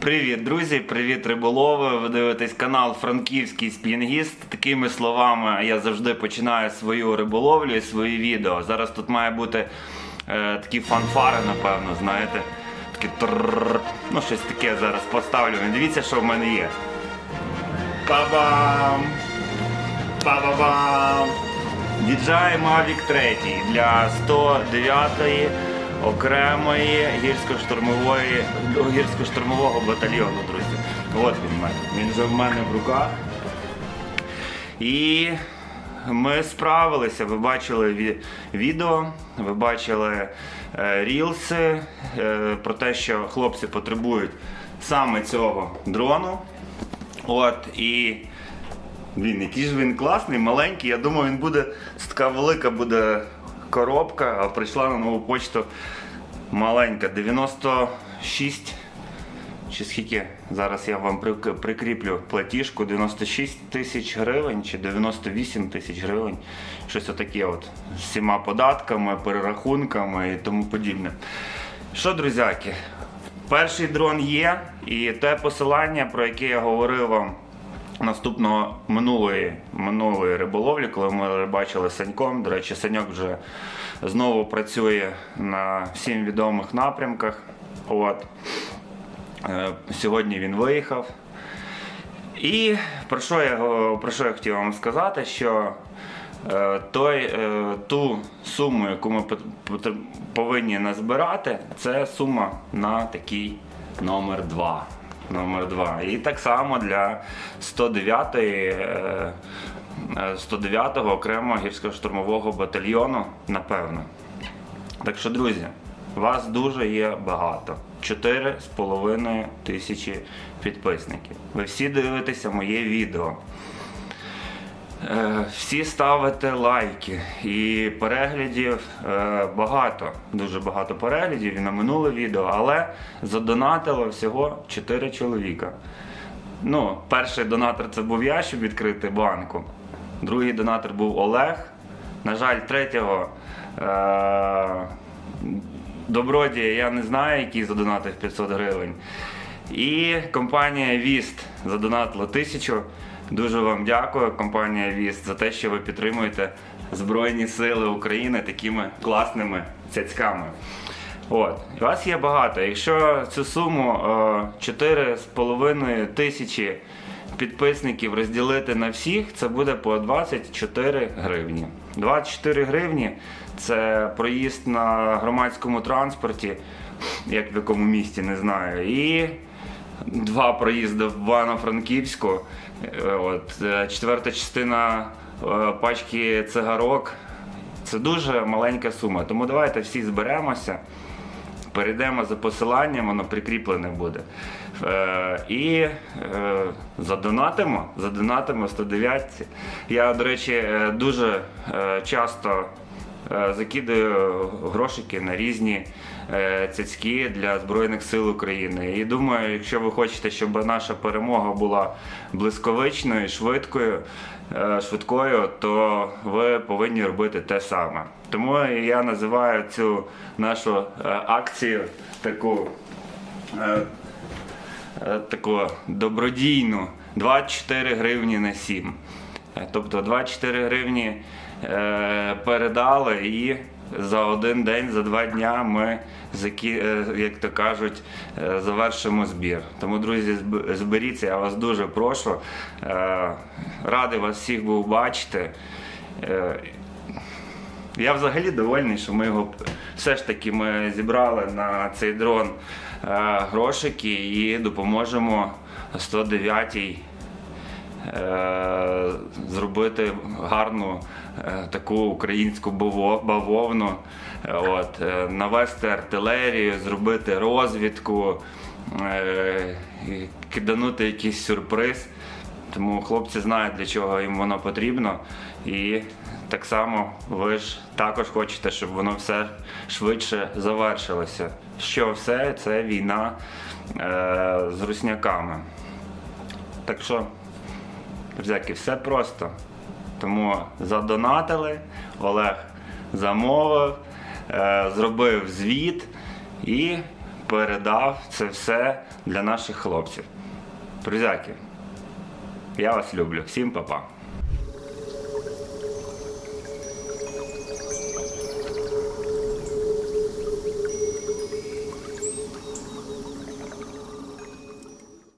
Привіт, друзі! Привіт, риболови! Ви дивитесь канал Франківський Спінгіст. Такими словами я завжди починаю свою риболовлю і свої відео. Зараз тут має бути е, такі фанфари, напевно, знаєте. Такі трррр. Ну, щось таке зараз поставлю. Дивіться, що в мене є. Па-бам! Па-ба-бам! DJI Mavic 3 для 109-ї окремої гірсько-штурмової гірсько-штурмового батальйону, друзі. От він в мене. Він вже в мене в руках. І ми справилися. Ви бачили відео, ви бачили е, рілси е, про те, що хлопці потребують саме цього дрону. От і Блін, який ж він класний, маленький. Я думав, він буде така велика буде коробка, прийшла на нову почту маленька. 96 чи скільки? Зараз я вам прикріплю платіжку 96 тисяч гривень чи 98 тисяч гривень. Щось отаке от з всіма податками, перерахунками і тому подібне. Що, друзяки, перший дрон є, і те посилання, про яке я говорив вам наступного минулої, минулої риболовлі, коли ми рибачили Саньком. До речі, Саньок вже знову працює на всім відомих напрямках. От. Е, Сьогодні він виїхав. І про що я, про що я хотів вам сказати, що е, той, е, ту суму, яку ми повинні назбирати, це сума на такий номер 2. Номер 2. І так само для 109-ї. е, е, 109-го окремого гірсько-штурмового батальйону, напевно. Так що, друзі, вас дуже є багато. 4,5 тисячі підписників. Ви всі дивитеся моє відео. Е, Всі ставите лайки і переглядів е, багато, дуже багато переглядів і на минуле відео, але задонатило всього 4 чоловіка. Ну, перший донатор це був я, щоб відкрити банку. Другий донатор був Олег. На жаль, третього е- добродія я не знаю, який задонатив 500 гривень. І компанія Віст задонатила тисячу. Дуже вам дякую, компанія Віст, за те, що ви підтримуєте Збройні Сили України такими класними цяцьками. От, і вас є багато. Якщо цю суму е, 4,5 тисячі підписників розділити на всіх, це буде по 24 гривні. 24 гривні це проїзд на громадському транспорті, як в якому місті, не знаю. І два проїзди в Івано-Франківську. Е, От, е, четверта частина е, пачки цигарок. Це дуже маленька сума. Тому давайте всі зберемося. Перейдемо за посиланням, воно прикріплене буде. Е, і е, задонатимо, задонатимо 109. Я, до речі, дуже часто е, закидаю грошики на різні е, цяцьки для Збройних сил України. І думаю, якщо ви хочете, щоб наша перемога була блисковичною, швидкою, е, швидкою, то ви повинні робити те саме. Тому я називаю цю нашу е, акцію таку. е, е, таку добродійну 24 гривні на 7. Е, Тобто 24 гривні е, передали і за один день, за два дня ми, е, як то кажуть, завершимо збір. Тому, друзі, зберіться, я вас дуже прошу. Радий вас всіх був бачити. Я взагалі довольний, що ми його все ж таки ми зібрали на цей дрон грошики і допоможемо 109-й е, зробити гарну е, таку українську бавовну, е, от, е, навести артилерію, зробити розвідку, е, киданути якийсь сюрприз. Тому хлопці знають, для чого їм воно потрібно. І так само ви ж також хочете, щоб воно все швидше завершилося. Що все це війна е, з русняками. Так що, друзяки, все просто. Тому задонатили, Олег замовив, е, зробив звіт і передав це все для наших хлопців. Друзяки, я вас люблю. Всім па-па.